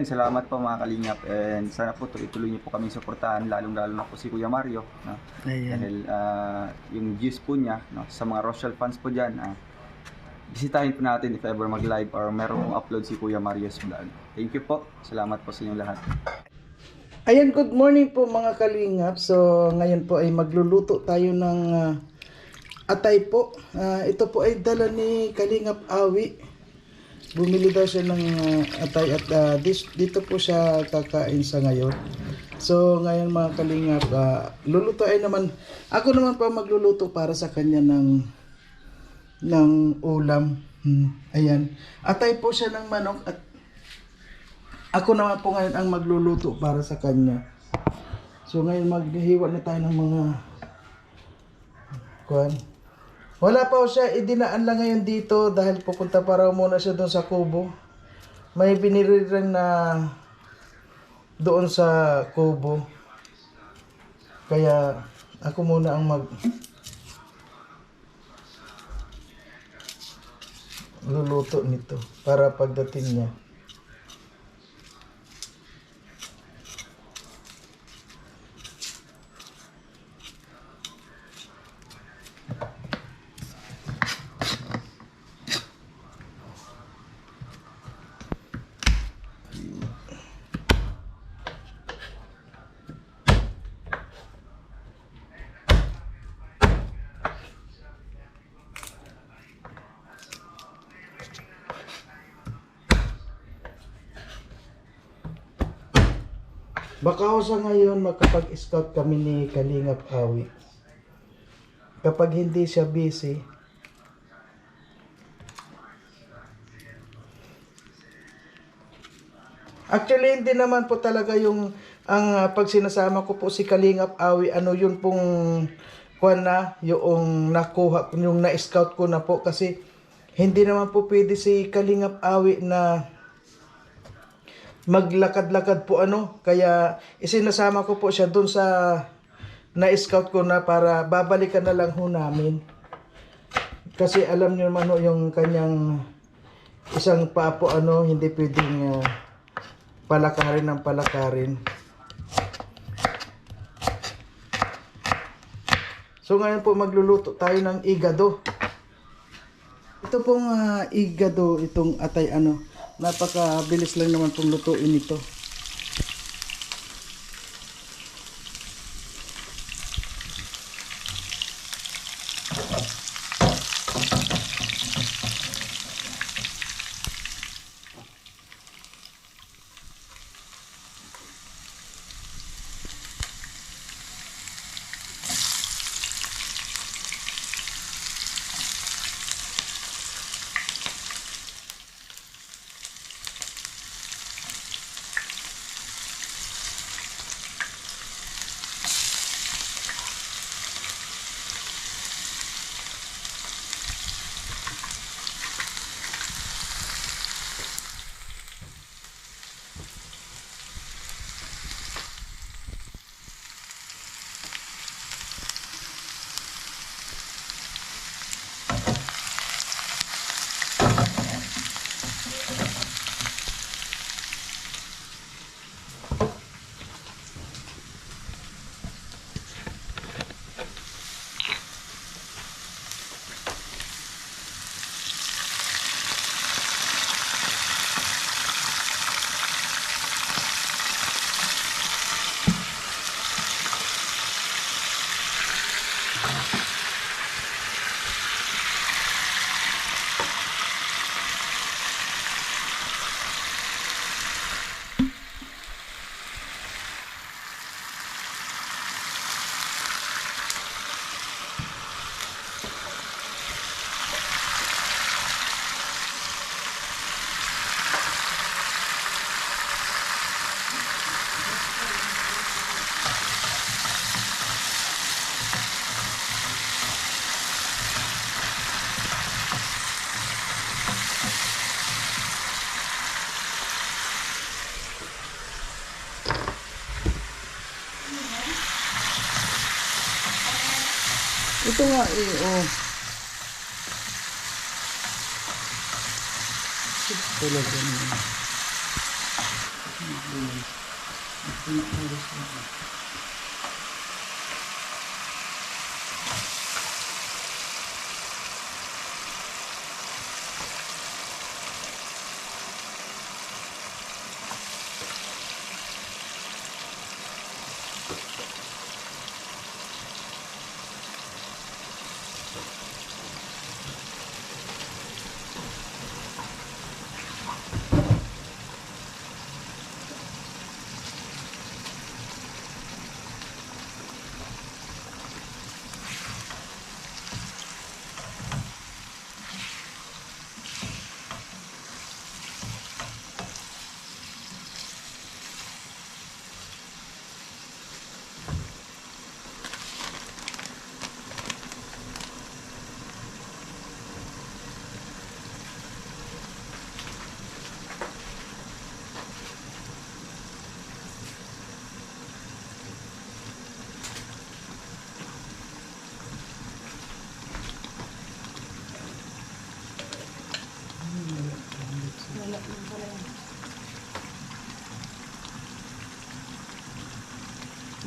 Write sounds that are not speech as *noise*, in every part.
Salamat po mga kalingap and sana po tuloy-tuloy niyo po kami suportahan lalong-lalo na po si Kuya Mario no? Ayan. dahil ah, yung views po niya no? sa mga Rochelle fans po dyan ah, bisitahin po natin if ever mag-live or meron pong upload si Kuya Mario's vlog. Thank you po. Salamat po sa inyong lahat. Ayan, good morning po mga kalingap. So, ngayon po ay magluluto tayo ng ah, atay po. Ah, ito po ay dala ni Kalingap Awi. Bumili daw siya ng ah, atay at ah, dis- dito po siya kakain sa ngayon. So, ngayon mga kalingap, luluto ay naman, ako naman po magluluto para sa kanya ng ng ulam. Hmm, ayan. Atay po siya ng manok at ako naman po ngayon ang magluluto para sa kanya. So ngayon maghihiwa na tayo ng mga kuan. Wala pa siya, idinaan lang ngayon dito dahil pupunta pa raw muna siya doon sa kubo. May binili na doon sa kubo. Kaya ako muna ang mag luluto nito para pagdating niya. Baka sa ngayon makapag-scout kami ni Kalingap Awi. Kapag hindi siya busy, Actually, hindi naman po talaga yung ang ah, pag sinasama ko po si Kalingap Awi, ano yun pong kuan na, yung nakuha, yung na-scout ko na po kasi hindi naman po pwede si Kalingap Awi na maglakad-lakad po ano. Kaya isinasama ko po siya dun sa na-scout ko na para babalikan na lang ho namin. Kasi alam niyo naman ho yung kanyang isang paa po ano, hindi pwedeng ah, palakarin ng palakarin. So ngayon po magluluto tayo ng igado. Ito pong ah, igado, itong atay ano, napakabilis lang naman pong lutuin ito. ito nga oh ito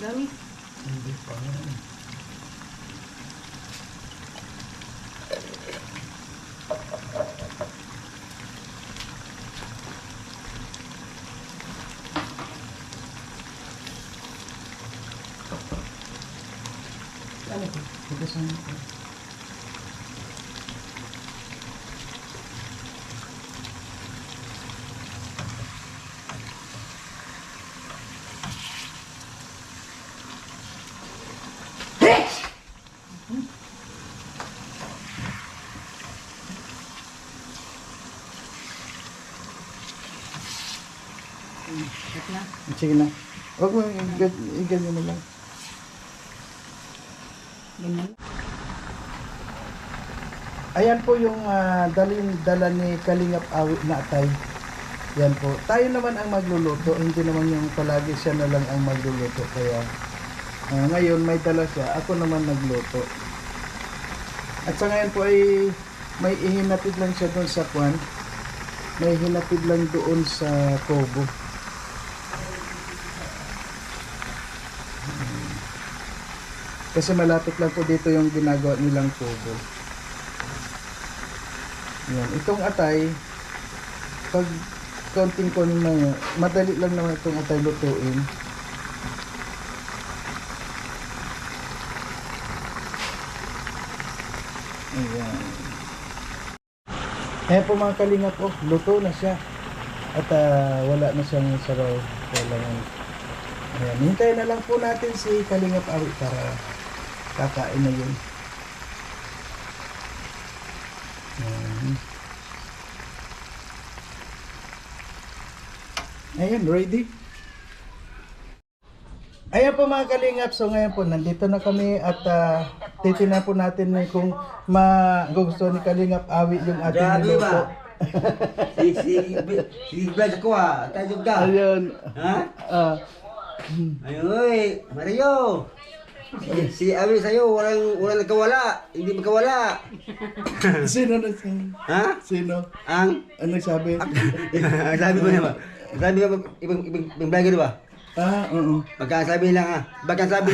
Dami. Hindi pa. Ano ko? Hugasan ko. Ito na. Sige na. Huwag mo, igan- iganyan mo lang. Ganyan. Ayan po yung ah, dalin dala ni Kalingap Awit na atay. Yan po. Tayo naman ang magluluto, hindi naman yung palagi siya na lang ang magluluto. Kaya ah, ngayon may dala siya, ako naman nagluto. At sa ngayon po ay may ihinapid lang siya doon sa kwan. May hinapid lang doon sa Kobo. Kasi malapit lang po dito yung ginagawa nilang Kobo. Yan. Itong atay, pag konting kon na madali lang naman itong atay lutuin. Ayan. Ayan po mga kalinga po, luto na siya. At ah, wala na siyang saraw. Kailangan. Ayan. Hintayin na lang po natin si Kalingap Awi para kakain na yun. Ayan. Ayan, ready? Ayan po mga kalingap, so ngayon po nandito na kami at uh, titignan po natin kung magugustuhan ni Kalingap Awi yung ating niluto. *laughs* si si si Brad ko ah, tayo ka. Ayun. Ha? Ah, Ayun, Mario. Si, si Abi sa'yo, walang, walang nagkawala. Hindi magkawala. *laughs* sino na sino? Ha? Sino? Ang, Ano sabi? ang sabi ko naman. Ang sabi ko, ibang, ibang, ibang vlogger ba? Ah, oo. Pagkasabi lang ha. Pagkasabi.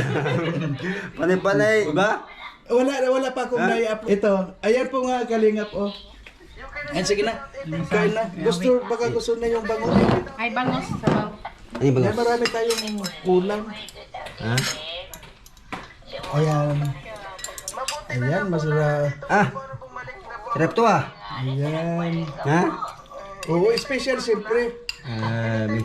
*laughs* Panay-panay, ba? Wala wala pa akong nai-up. Ito, ayan po nga kalingap oh. Ayan, sige na. Kain na. Gusto, baka gusto na yung bango. Ay, bangos. Sabaw. Ano yung Ay, marami tayong kulang. Ha? Ayan. Ayan, masarap. Ah, sarap to ah. Ayan. Ha? Oo, special siyempre. Um,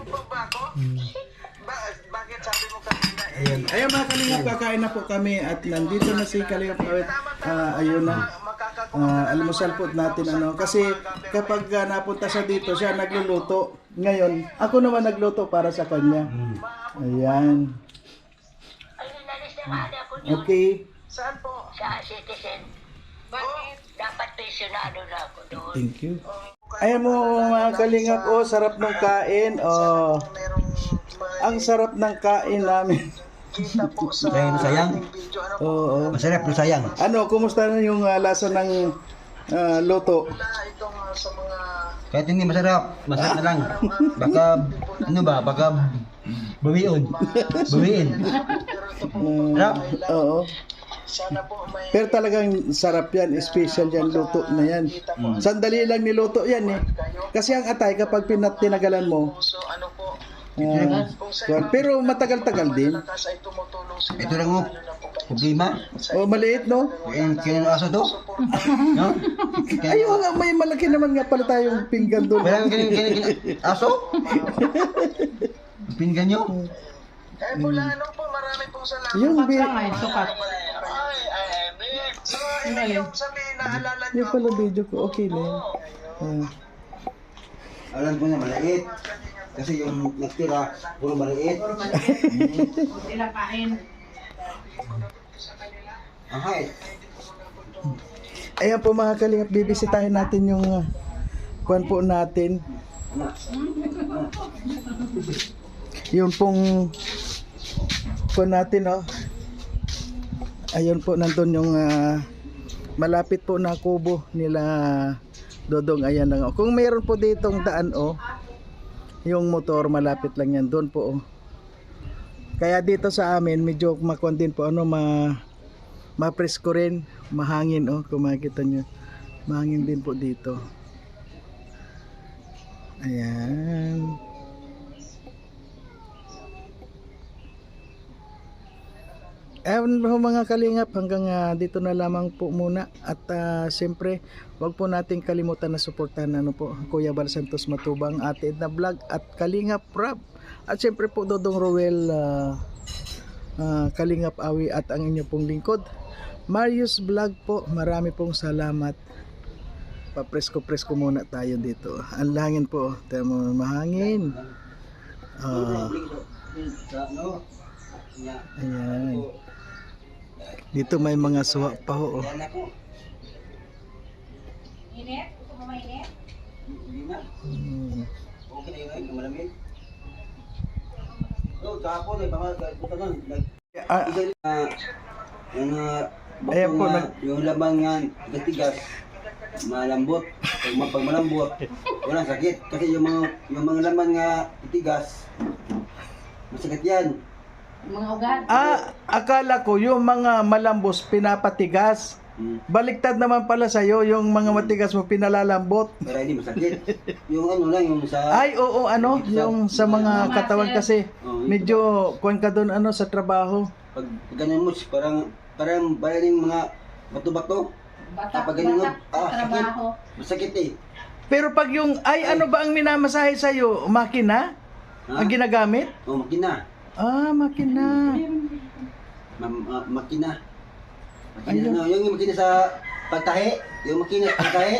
Ayan. Ayan mga kalingap, kakain na po kami at nandito na si Kalingap Kawit. Ah, ayun na. Ah, almusal po natin ano. Kasi kapag ah, napunta siya dito, siya nagluluto. Ngayon, ako naman nagluto para sa kanya. Ayan. Okay. Sa citizen. Bakit? Dapat pensionado na ako doon. Thank you. Ayan mo mga kalingap, oh, sarap ng kain. Oh, ang sarap ng kain namin. Sayang no sayang. Oo. Masarap no sayang. Ano, kumusta na yung ah, lasa ng ah, luto? Itong uh, sa mga Kahit hindi masarap, masarap na lang. Baka, ano ba, baka bawiin. Bawiin. Mm, Sarap. oo. Pero talagang sarap yan, special yan, luto na yan. Sandali lang niluto yan eh. Kasi ang atay kapag pinat tinagalan mo, ah, kuwan. pero matagal-tagal din. Ito lang mo. Problema. O maliit no? Kaya kaya ng aso to? No? Ay, oo nga, may malaki naman nga pala tayong pinggan doon. Wala kaya kaya kaya aso? Pinggan nyo? Yung bi ay sukat. Ang galing. yung pala video ko, okay na yun. Ah. Alam ko na maliit. Kasi yung nagtira, puro maliit. Sila kain. Ang height. Ayan po mga kalingap, bibisitahin natin yung uh, kuwan po natin. Yung pong kuwan natin, oh. Ayun po, nandun yung ah, malapit po na kubo nila Dodong. Ayan lang, oh. Kung mayroon po ditong daan, oh, yung motor, malapit lang yan. Doon po, oh. Kaya dito sa amin, medyo makuan din po, ano, ma mapresko rin, mahangin oh, kung makikita nyo. Mahangin din po dito. Ayan. Ewan po mga kalingap, hanggang ah, dito na lamang po muna. At ah, siyempre, wag po nating kalimutan na suportahan ano po, Kuya Bal Santos Matubang, Ate Edna Vlog at Kalingap Rap. At siyempre po Dodong Roel ah, ah, Kalingap Awi at ang inyo pong lingkod. Marius Vlog po, marami pong salamat. Papresko-presko muna tayo dito. Ang langin po, tayo mahangin. Ah, No? ayan. Dito may mga suwa pa ho. oh. Init? Gusto mo mainit? Hindi na. Okay na yun malamig. So, kahapon ay mga buka nun. Ah, yung Ayan po, na, yung laman nga natigas malambot pag, pag malambot walang sakit kasi yung mga yung mga laman nga tigas masakit yan Mga ugat. ah, akala ko yung mga malambos pinapatigas. hmm. Baliktad naman pala sa'yo, yung mga matigas mo pinalalambot. pero hindi masakit *laughs* yung ano lang yung sa Ay, oo, ano, yung sa mga katawan kasi Oh, medyo kuwan ka doon ano sa trabaho. pag, ganyan mo parang parang bayan yung mga bato-bato Batak, Kapag ganun, batak ah, sa trabaho. masakit eh Pero pag yung ay ano ba ang minamasahe sa'yo? Makina? Ha? Ang ginagamit? oh makina Ah, makina. Ma- ma- makina. Makina, no, yung makina sa pagtahe, yung makina sa pagtahe,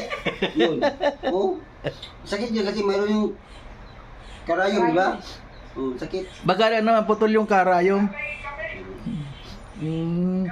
yun. Oh, sakit yun kasi mayroon yung karayom, di ba? Oh, sakit. Baka na naman putol yung karayom. Hmm.